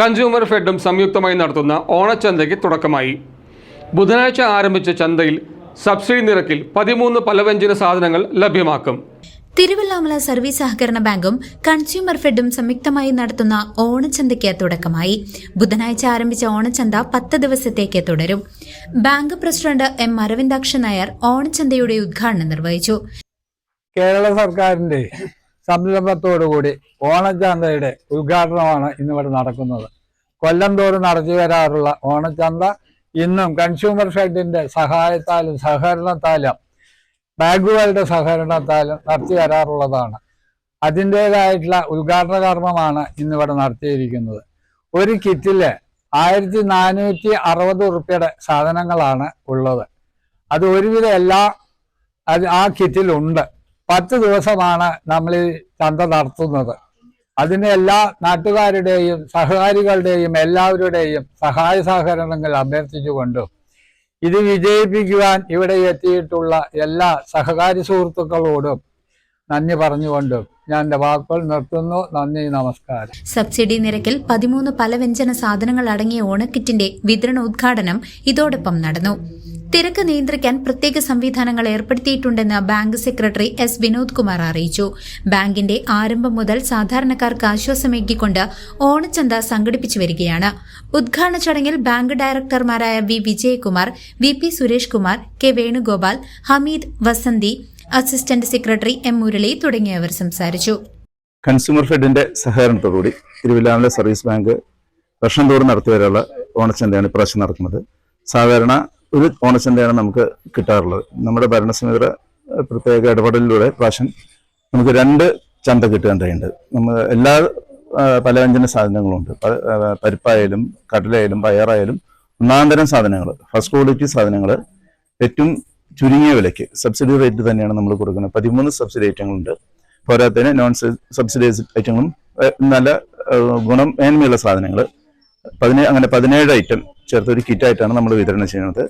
Consumer ഫെഡും സംയുക്തമായി നടത്തുന്ന ഓണച്ചന്തയ്ക്ക് തുടക്കമായി. ബുധനാഴ്ച ആരംഭിച്ച ചന്തയിൽ സബ്സിഡി നിരക്കിൽ പതിമൂന്ന് പലവ്യഞ്ജന സാധനങ്ങൾ ലഭ്യമാക്കും. തിരുവല്ലാമല സർവീസ് സഹകരണ ബാങ്കും കൺസ്യൂമർ ഫെഡും സംയുക്തമായി നടത്തുന്ന ഓണച്ചന്തയ്ക്ക് തുടക്കമായി. ബുധനാഴ്ച ആരംഭിച്ച ഓണച്ചന്ത പത്ത് ദിവസത്തേക്ക് തുടരും. Bank president M Aravindakshan Nair ഓണച്ചന്തയുടെ ഉദ്ഘാടനം നിർവഹിച്ചു. കേരള സർക്കാരിന്റെ സംരംഭത്തോടുകൂടി ഓണച്ചന്തയുടെ ഉദ്ഘാടനമാണ് ഇന്നിവിടെ നടക്കുന്നത്. കൊല്ലം തോറും നടത്തി വരാറുള്ള ഓണച്ചന്ത ഇന്നും കൺസ്യൂമർ ഫെഡിന്റെ സഹായത്താലും സഹകരണത്താലും ബാങ്കുകളുടെ സഹകരണത്താലും നടത്തി വരാറുള്ളതാണ്. അതിന്റെതായിട്ടുള്ള ഉദ്ഘാടന കർമ്മമാണ് ഇന്നിവിടെ നടത്തിയിരിക്കുന്നത്. ഒരു കിറ്റിൽ ആയിരത്തി നാനൂറ്റി അറുപത് ഉറുപ്പ്യയുടെ സാധനങ്ങളാണ് ഉള്ളത്. അത് ഒരുവിധം എല്ലാ ആ കിറ്റിലുണ്ട്. പത്ത് ദിവസമാണ് നമ്മൾ ചന്ത നടത്തുന്നത്. അതിന് എല്ലാ നാട്ടുകാരുടെയും സഹകാരികളുടെയും എല്ലാവരുടെയും സഹായ സഹകരണങ്ങൾ അഭ്യർത്ഥിച്ചുകൊണ്ടും ഇത് വിജയിപ്പിക്കുവാൻ ഇവിടെ എത്തിയിട്ടുള്ള എല്ലാ സഹകാരി സുഹൃത്തുക്കളോടും നന്ദി പറഞ്ഞുകൊണ്ടും ഞാൻ എന്റെ വാക്കുകൾ നിർത്തുന്നു. നന്ദി നമസ്കാരം. സബ്സിഡി നിരക്കിൽ പതിമൂന്ന് പലവ്യഞ്ജന സാധനങ്ങൾ അടങ്ങിയ ഓണക്കിറ്റിന്റെ വിതരണ ഉദ്ഘാടനം ഇതോടൊപ്പം നടന്നു. തിരക്ക് നിയന്ത്രിക്കാൻ പ്രത്യേക സംവിധാനങ്ങൾ ഏർപ്പെടുത്തിയിട്ടുണ്ടെന്ന് bank secretary S Vinod Kumar അറിയിച്ചു. ബാങ്കിന്റെ ആരംഭം മുതൽ സാധാരണക്കാർക്ക് ആശ്വാസമേകിക്കൊണ്ട് ഓണച്ചന്ത സംഘടിപ്പിച്ചു വരികയാണ്. ഉദ്ഘാടന ചടങ്ങിൽ bank ഡയറക്ടർമാരായ V Vijayakumar V P Suresh Kumar K Venugopal Hameed Vasanthi assistant secretary M Murali തുടങ്ങിയവർ സംസാരിച്ചു. കൺസ്യൂമർ ഫെഡിന്റെ സഹകരണത്തോടുകൂടി തിരുവില്ലാമല സർവീസ് ബാങ്ക് വർഷം തോറും നടത്തി വരെയുള്ള ഓണച്ചന്തയാണ് ഇപ്രാവശ്യം നടക്കുന്നത്. സാധാരണ ഒരു ഓണച്ചന്തയാണ് നമുക്ക് കിട്ടാറുള്ളത്. നമ്മുടെ ഭരണസമിതിയുടെ പ്രത്യേക ഇടപെടലിലൂടെ പ്രാവശ്യം നമുക്ക് രണ്ട് ചന്ത കിട്ടുകയുണ്ടായിട്ടുണ്ട് നമ്മൾ എല്ലാ പല പലവ്യഞ്ജന സാധനങ്ങളും ഉണ്ട് പ- ആ, പരിപ്പായാലും കടലയായാലും പയറായാലും ഒന്നാം തരം സാധനങ്ങൾ ഫസ്റ്റ് ക്വാളിറ്റി സാധനങ്ങൾ ഏറ്റവും ചുരുങ്ങിയ വിലയ്ക്ക് സബ്സിഡി റേറ്റ് തന്നെയാണ് നമ്മൾ കൊടുക്കുന്നത്. പതിമൂന്ന് സബ്സിഡി ഐറ്റങ്ങളുണ്ട് പോരാത്തതിന് നോൺ സബ്സിഡൈസ് ഐറ്റങ്ങളും നല്ല ഗുണം ഗുണമേന്മയുള്ള സാധനങ്ങൾ പതിനേ അങ്ങനെ പതിനേഴ് ഐറ്റം ചേർത്ത് ഒരു കിറ്റായിട്ടാണ് നമ്മൾ വിതരണം ചെയ്യുന്നത്.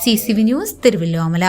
C C V news Thiruvilwamala